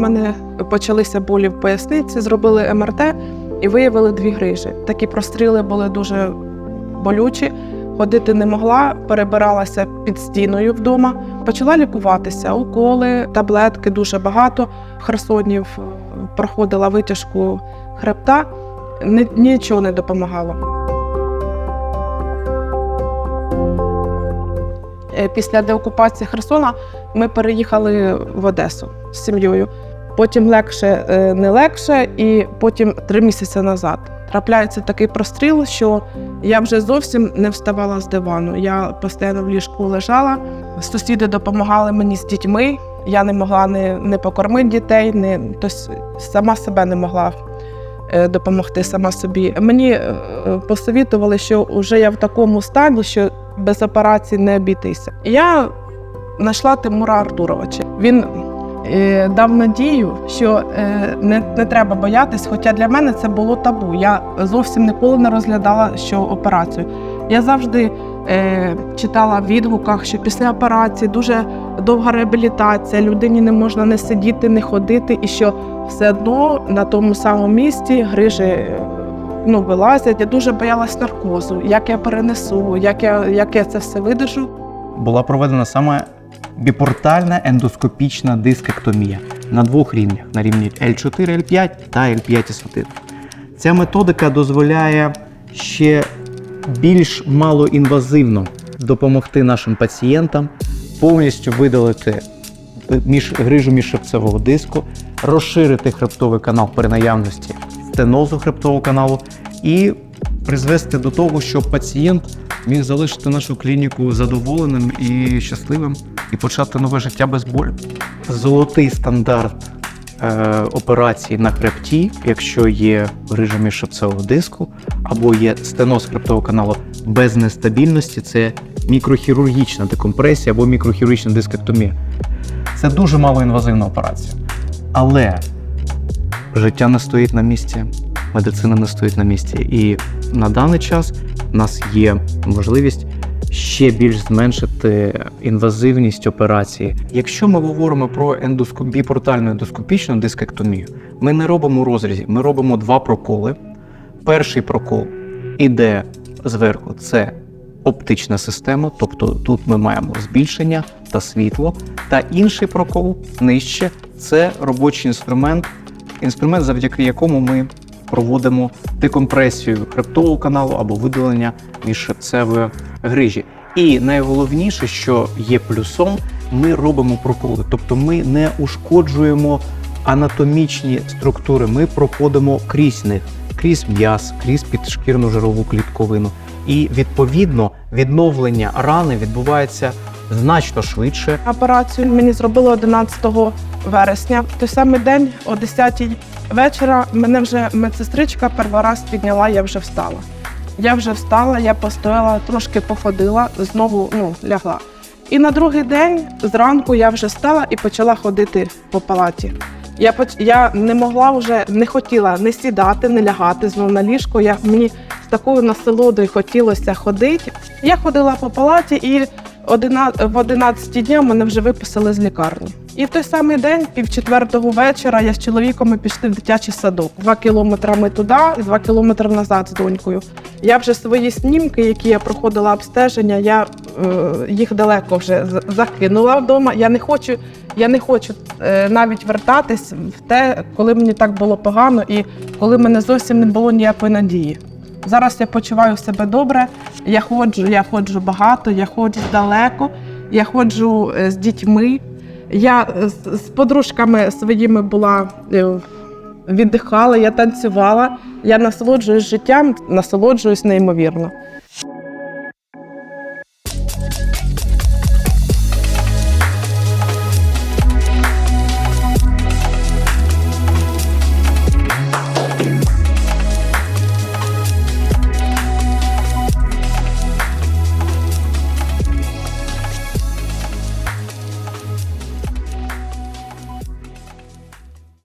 в мене почалися болі в поясниці, зробили МРТ і виявили дві грижі. Такі простріли були дуже болючі. Ходити не могла, перебиралася під стіною вдома. Почала лікуватися, уколи, таблетки дуже багато. В Херсоні в- проходила витяжку хребта. Нічого не допомагало. Е, Після деокупації Херсона ми переїхали в Одесу з сім'єю. Потім легше, е, не легше, і потім три місяці назад трапляється такий простріл, що я вже зовсім не вставала з дивану. Я постійно в ліжку лежала. Сусіди допомагали мені з дітьми. Я не могла не, не покормити дітей, не тобто сама себе не могла е, допомогти сама собі. Мені е, посовітували, що вже я в такому стані, що без операції не обійтися. Я знайшла Тимура Артуровича. Він дав надію, що е, не, не треба боятись, хоча для мене це було табу. Я зовсім ніколи не розглядала що операцію. Я завжди е, читала в відгуках, що після операції дуже довга реабілітація, людині не можна не сидіти, не ходити, і що все одно на тому самому місці грижі е, ну, вилазять. Я дуже боялась наркозу, як я перенесу, як я, як я це все видержу. була проведена саме біпортальна ендоскопічна дискектомія на двох рівнях: на рівні L4, L5 та L5S1. Ця методика дозволяє ще більш малоінвазивно допомогти нашим пацієнтам повністю видалити між грижу міжхребцевого диску, розширити хребтовий канал при наявності стенозу хребтового каналу і призвести до того, щоб пацієнт міг залишити нашу клініку задоволеним і щасливим і почати нове життя без болю. Золотий стандарт е, операції на хребті, якщо є грижа міжшипцевого диску або є стеноз хребтового каналу без нестабільності, це мікрохірургічна декомпресія або мікрохірургічна дискектомія. Це дуже малоінвазивна операція. Але життя не стоїть на місці, медицина не стоїть на місці. І на даний час у нас є можливість ще більш зменшити інвазивність операції. Якщо ми говоримо про ендоскоп... біпортальну ендоскопічну дискектомію, ми не робимо розрізів, ми робимо два проколи. Перший прокол іде зверху, це оптична система, тобто тут ми маємо збільшення та світло. Та інший прокол нижче це робочий інструмент, інструмент, завдяки якому ми проводимо декомпресію хребтового каналу або видалення міжшипцевої грижі. І найголовніше, що є плюсом, ми робимо проколи, тобто ми не ушкоджуємо анатомічні структури, ми проходимо крізь них, крізь м'яз, крізь підшкірну жирову клітковину. І відповідно відновлення рани відбувається значно швидше. Операцію мені зробили 11 вересня. Той самий день, о 10 вечора, мене вже медсестричка перший раз підняла, я вже встала. Я вже встала, я постояла, трошки походила, знову ну, лягла. І на другий день зранку я вже встала і почала ходити по палаті. Я я не могла вже, не хотіла не сідати, не лягати знову на ліжко. Я мені з такою насолодою хотілося ходити. Я ходила по палаті і в 11 днів мене вже виписали з лікарні. І в той самий день, пів четвертого вечора, я з чоловіком пішли в дитячий садок. Два кілометри ми туди і два кілометри назад з донькою. Я вже свої снімки, які я проходила обстеження, я е, їх далеко вже закинула вдома. Я не хочу, я не хочу е, навіть вертатись в те, коли мені так було погано і коли мене зовсім не було ніякої надії. Зараз я почуваю себе добре. Я ходжу, я ходжу багато, я ходжу далеко, я ходжу е, з дітьми. Я з, з подружками своїми була е, віддихала, я танцювала. Я насолоджуюсь життям, насолоджуюсь неймовірно.